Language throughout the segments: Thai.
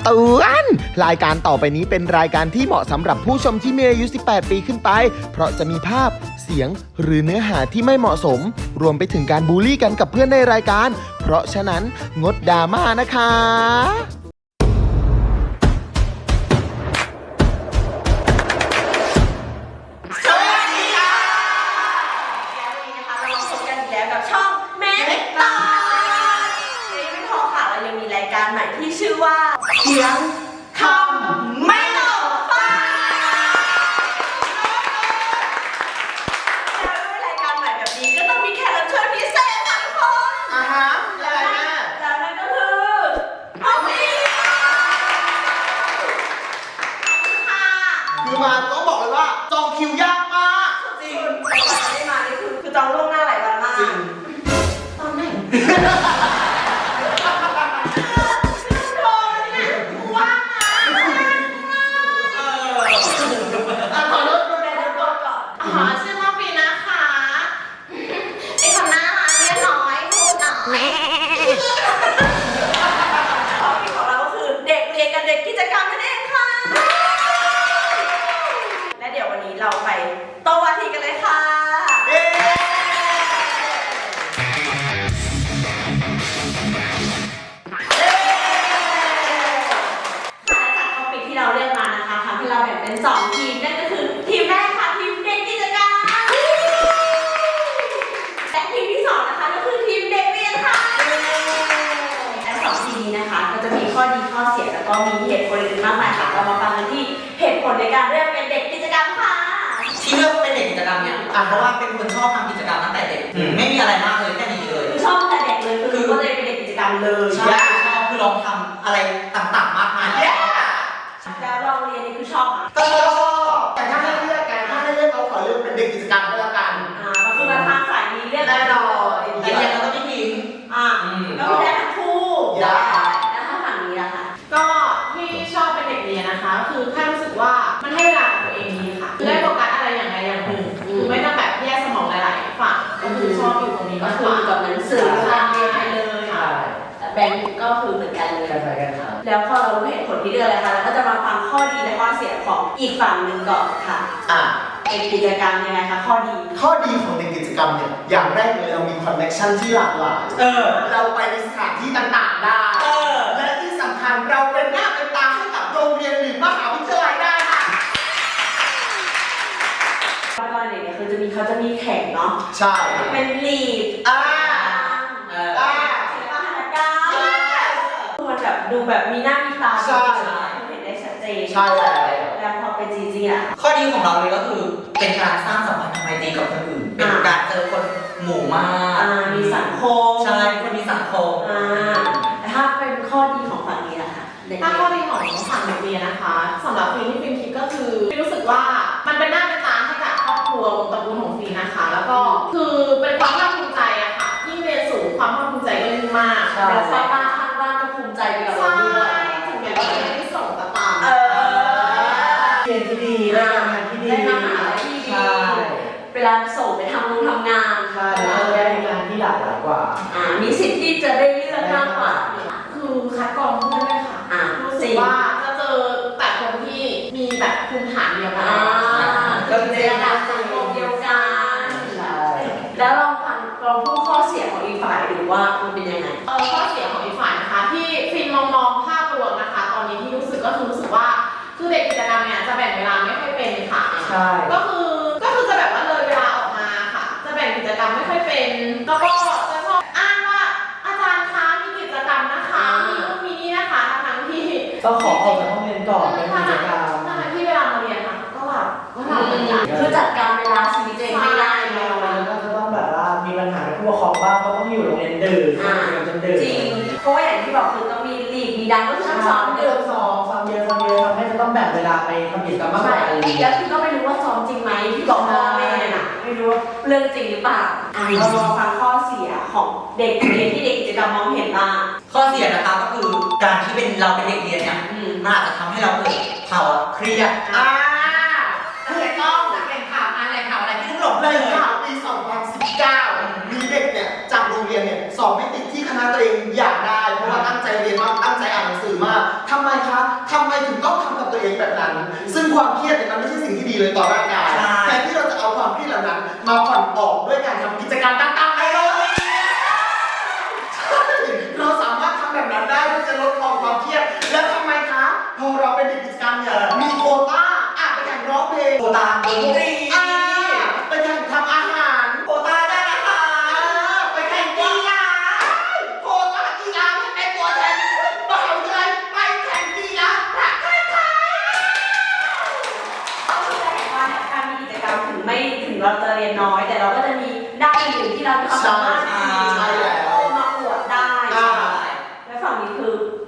ำเตือน รายการต่อไปนี้เป็นรายการที่เหมาะสำหรับผู้ชมที่มีอายุ 18 ปีขึ้นไป เพราะจะมีภาพ เสียง หรือเนื้อหาที่ไม่เหมาะสม รวมไปถึงการบูลลี่กันกับเพื่อนในรายการ เพราะฉะนั้นงดดราม่านะคะสวัสดีค่ะวันนี้นะคะเรามาพบกันอีกแล้วกับช่องเมกตาในยังไม่พอค่ะ เรายังมีรายการใหม่ที่ชื่อว่า เถียงคำไม่ตกฟ้าแล้วด้วยรายการใหม่แบบนี้ก็ต้องมีแขกรับเชิญพิเศษค่ะทุกคนอ่าฮะอะไรแม่แล้วนั่นก็คือน้องพีค่ะคือมาต้องบอกเลยว่าจองคิวยากมากจริงแต่กว่าจะได้มานี่คือคือจองล่วงหน้าหลายวันมากจริงตอนไหน พูดหน่อยท็อปิกของเราก็คือเด็กเรียนกับเด็กกิจกรรมนั่นเองค่ะ และเดี๋ยววันนี้เราไปโตวาทีกันเลยค่ะเอ๊ะค่ะและจากท็อปิกที่เราเลือกมานะคะทำให้เราแบ่งเป็นสองทีมนั่นก็คือทีมแรกค่ะ ก็มีเหตุผลอื่นๆมากมายค่ะเรามาฟังกันที่เหตุผลในการเลือกเป็นเด็กกิจกรรมค่ะ ที่เลือกเป็นเด็กกิจกรรมเนี่ยอะเพราะว่าเป็นคนชอบทำกิจกรรมตั้งแต่เด็กไม่มีอะไรมาก แบงก์ก็คือเหมือนกันเลยกันไปกันครับ แล้วพอเรารู้เหตุผลที่เลือกแล้วค่ะเราก็จะมาฟังข้อดีและข้อเสียของอีกฝั่งหนึ่งก่อนค่ะอะ เป็นกิจกรรมยังไงคะข้อดี ข้อดีของเด็กกิจกรรมเนี่ย อย่างแรกเลยเรามีคอนเนคชั่นที่หลากหลาย เออ เราไปในสถานที่ต่างๆได้ เออ และที่สำคัญเราเป็นหน้าเป็นตาให้กับโรงเรียนหรือมหาวิทยาลัยได้ค่ะ ตอนเด็กเนี่ยคือจะมีเขาจะมีแข่งเนาะ ใช่ เป็นลีด อ่า เออ อ่า ศิลปหัตถกรรมคือมัน แบบดูแบบมีหน้ามีตาใช่คือเห็นได้ชัดเจนใช่แล้วแล้วพอเป็นจริงๆอะ ข้อดีของเราเลยก็คือ เป็นการสร้างสัมพันธ์ไมตรีกับคนอื่น เป็นการเจอคนหมู่มากอ่ามีสังคมใช่คนมีสังคม อ่าแต่ถ้าเป็นข้อดีของฝั่งนี้ล่ะคะเด็กถ้าข้อดีของฝั่งเด็กเรียนนะคะสำหรับฟิล์มที่ฟิล์มคิดก็คือฟิล์มรู้สึกว่ามันเป็นหน้าเป็นตาให้กับครอบครัววงตระกูลของฟิล์มนะคะ แล้วก็คือเป็นความภาคภูมิใจอะค่ะยิ่งเรียนสูงความภาคภูมิใจก็ยิ่งมากแล้วชาวบ้านข้างบ้านก็ ดีได้ทำงานที่ดีได้มหาลัยที่ดีใช่เวลาส่งไปทำงานทำงานใช่แล้วได้งานที่หลากหลายกว่า อ่ามีสิทธิ์ที่จะได้เลือกมากกว่า คือคัดกรองเพื่อนด้วยค่ะอ่ารู้จสึริกงว่าจะเจอแต่คนที่มีแบบภูมิฐานเดียวกันอ่าก็จะได้รับสังคมเดียวกันใช่แล้วลองฟังลองพูดข้อเสียของอีกฝ่ายดูว่ามันเป็นยังไง เออข้อเสียของอีกาไปทำกิจกรรมมากกว่าอะไรอย่างเงี้แล้ยวคือก็ไม่รู้ว่าซ้อมจริงไหมที่บอกพ่อแม่น่ะ ไม่รู้ว่าเรื่องจริงหรือเปล่าอะเราลองฟังข้อเสียของเด็กเรียนที่เด็กกิจกรรมมองเห็นบ้างข้อเสียนะคะก็คือการที่เป็นเราเป็นเด็กเรียนเนี่ยอืมมันอาจจะทำให้เราเกิดภาวะเครียดอ่าถูกต้องแหล่งข่าวอ่านแหล่งข่าวอะไรที่ต้องหลงในเลยข่าวปี2019 มีเด็กเนี่ยจากโรงเรียนเนี่ยสอบไม่ติดที่คณะตัวเองอยากได้ เพราะว่าตั้งใจเรียนมากตั้งใจอ่านหนังสือมากทำไมคะ ทำไมถึงต้องทำกับตัวเองแบบนั้น ซึ่งความเครียดเนี่ยมันไม่ใช่สิ่งที่ดีเลยต่อร่างกายใช่ แทนที่เราจะเอาความเครียดเหล่านั้น มาผ่อนออกด้วยการทำกิจกรรมต่างๆให้เราเราสามารถทำแบบนั้นได้เพื่อจะลดความความเครียด และทำไมคะพอเราเป็นเด็กกิจกรรมเนี่ยมีโควต้าอะไปแข่งร้องเพลง โคตาดนตรี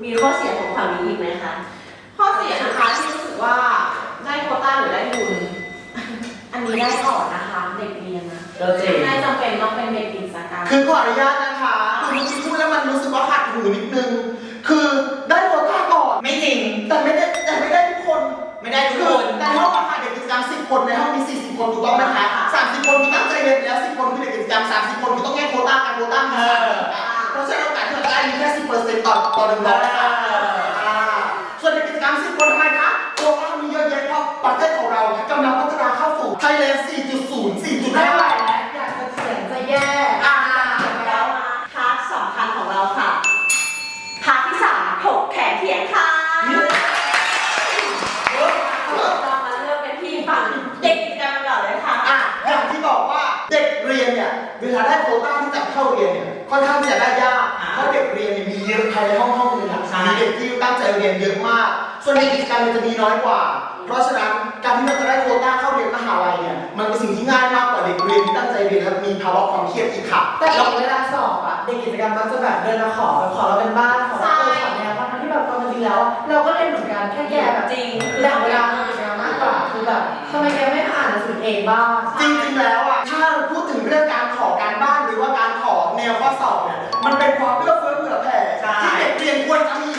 มีข้อเสียของฝั่งนี้อีกไหมคะ ข้อเสียนะคะที่รู้สึกว่าได้โควต้าหรือได้ทุนอันนี้ได้ก่อนนะคะเด็กเรียนนะก็จริง ไม่จำเป็นต้องเป็นเด็กกิจกรรมคือขออนุญาตนะคะคือเมื่อกี้พูดแล้วมันรู้สึกว่าขัดหูนิดนึง คือได้โควต้าก่อน ไม่จริง แต่ไม่ได้แต่ไม่ได้ทุกคน ไม่ได้ทุกคืคอนในห้องอะค่ะเด็กกิจกรรม10 คนในห้องมี 40 คนถูกต้องไหมคะ30 คนคือตั้งใจเรียนแล้ว 10 คนคือเด็กกิจกรรม30 คนคือต้องแยกโควต้ากันโควต้ามีสามสิบอะ เพราะฉะนั้นโอกาสที่เราจะได้มีแค่ 10%ต่อต่อหนึ่งร้อยค่ะอ่าส่วนเด็กกิจกรรม10คนทำไมคะโควต้ามีเยอะแยะเพราะประเทศของเรากำลังพัฒนาเข้าสู่ไทยแลนด์4.0ไม่ไหว4.5 ส่วนในกิจกรรมเนี่ยจะมีน้อยกว่า เพราะฉะนั้นการที่เราจะได้โควต้าเข้าเรียนมหาลัยเนี่ยมันเป็นสิ่งที่ง่ายมากกว่าเด็กเรียนที่ตั้งใจเรียนและมีภาวะความเครียดอีกค่ะ แต่เวลาสอบอะเด็กกิจกรรมมันจะแบบเดินมาขอแบบขอเราเป็นบ้านขอเราเป็นขอแนวทั้งที่แบบตอนจริงๆแล้ว เราก็เรียนเหมือนกันแค่แกแบบจริงแบ่งเวลาทำกิจกรรมมากกว่าคือแบบทำไมแกไม่อ่านหนังสือเองบ้างจริงๆแล้วอะถ้าพูดถึงเรื่องการขอการบ้านหรือว่าการขอแนวข้อสอบเนี่ยมันเป็นความเอื้อเฟื้อเผื่อแผ่ใช่ที่เด็กเรียนควรจะมี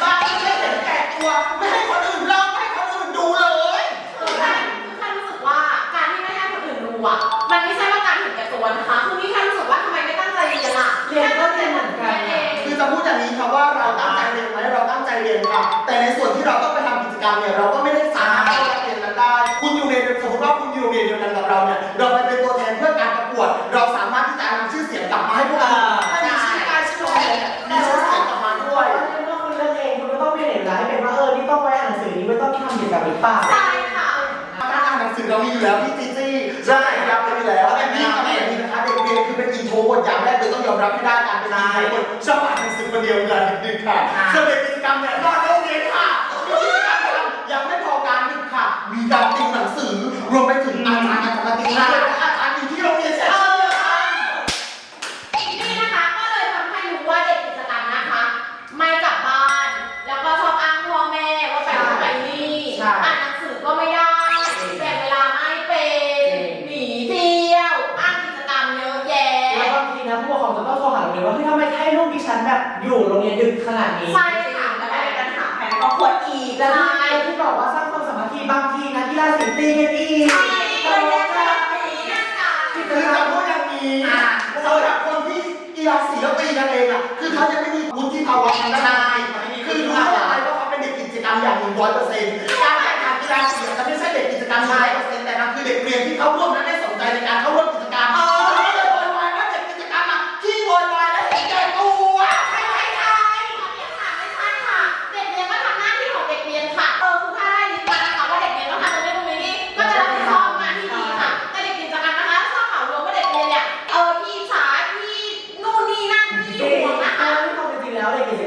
เรามีอยู่แล้วพี่จีจี้ใช่รับไปอยู่แล้วแต่นี่ก็ไม่อย่างนี้นะคะเด็กเรียนคือเป็นอินโทรเวิร์ดอย่างแรกเลยต้องยอมรับให้ได้การเป็นอินโทรเวิร์ดชอบอ่านหนังสือคนเดียวเวลาดึกๆค่ะส่วนเด็กกิจกรรมเนี่ยนอกโรง ขนาดนี้ใช่ค่ะค่ะแล้วก็เป็นปัญหาภายในครอบครัวอีกแล้วที่ที่บอกว่าสร้างความสามัคคีบางทีนะกีฬาสีตีกันอีกใช่เลยแยกกันแยกกันคือจะพูดอย่างนี้สำหรับคนที่กีฬาสีแล้วตีกันเองอะคือเขายังไม่มีวุฒิภาวะทางด้านการคือรู้ได้ยังไงว่าเขาเป็นเด็กกิจกรรมอย่างหนึ่งร้อยเปอร์เซ็นต์การแข่งขันกีฬาสีจะไม่ใช่เด็กกิจกรรมร้อยเปอร์เซ็นต์แต่มันคือเด็กเรียนที่เข้าร่วมและได้สนใจในการเข้าร่วม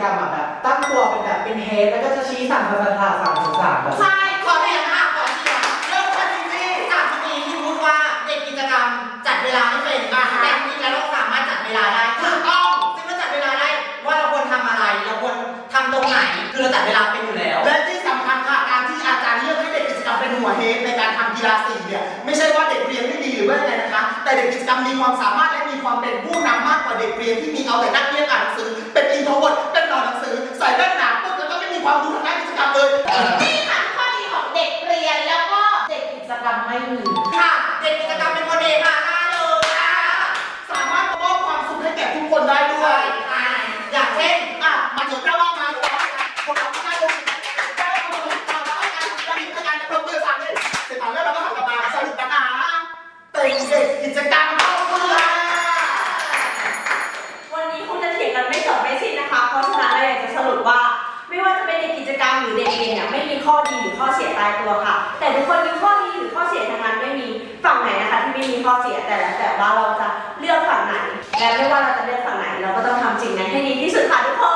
รรมอะแบบตั้งตัวเป็นแบบเป็นเฮดแล้วก็จะชี้สั่งภาษาสั่งสั่งสั่งแบบใช่ ขอเรียนค่ะ ขอเชียร์เริ่มต้นจริงๆจากที่มีที่พูดว่าเด็กกิจกรรมจัดเวลาไม่เป็นแต่จริงๆแล้วเราสามารถจัดเวลาได้ถูกต้องซึ่งเราจัดเวลาได้ว่าเราควรทำอะไร เราควรทำตรงไหน คือเราจัดเวลาเป็นอยู่แล้ว และที่ เด็กกิจกรรมเป็นหัวเฮดในการทำกีฬาสีเนี่ยไม่ใช่ว่าเด็กเรียนไม่ดีหรือว่าอะไรนะคะ แต่เด็กกิจกรรมมีความสามารถและมีความเป็นผู้นำมากกว่าเด็กเรียนที่มีเอาแต่นักเรียนอ่านหนังสือ เป็นอินโทรเวิร์ดเป็นหนอนหนังสือใส่แว่นหนาปุ๊บแล้วก็ไม่มีความรู้ทางด้านกิจกรรมเลยนี่ค่ะข้อดีของเด็กเรียนแล้วก็เด็กกิจกรรมไม่มีค่ะ เด็กกิจกรรมเป็นคนเอกค่ะได้เลยค่ะ เนี่ยไม่มีข้อดีหรือข้อเสียตายตัวค่ะ แต่ทุกคนมีข้อดีหรือข้อเสียทั้งนั้นไม่มีฝั่งไหนนะคะที่ไม่มีข้อเสียแต่แล้วแต่ว่าเราจะเลือกฝั่งไหน และไม่ว่าเราจะเลือกฝั่งไหน เราก็ต้องทำสิ่งนั้นให้ดีที่สุดค่ะทุกคน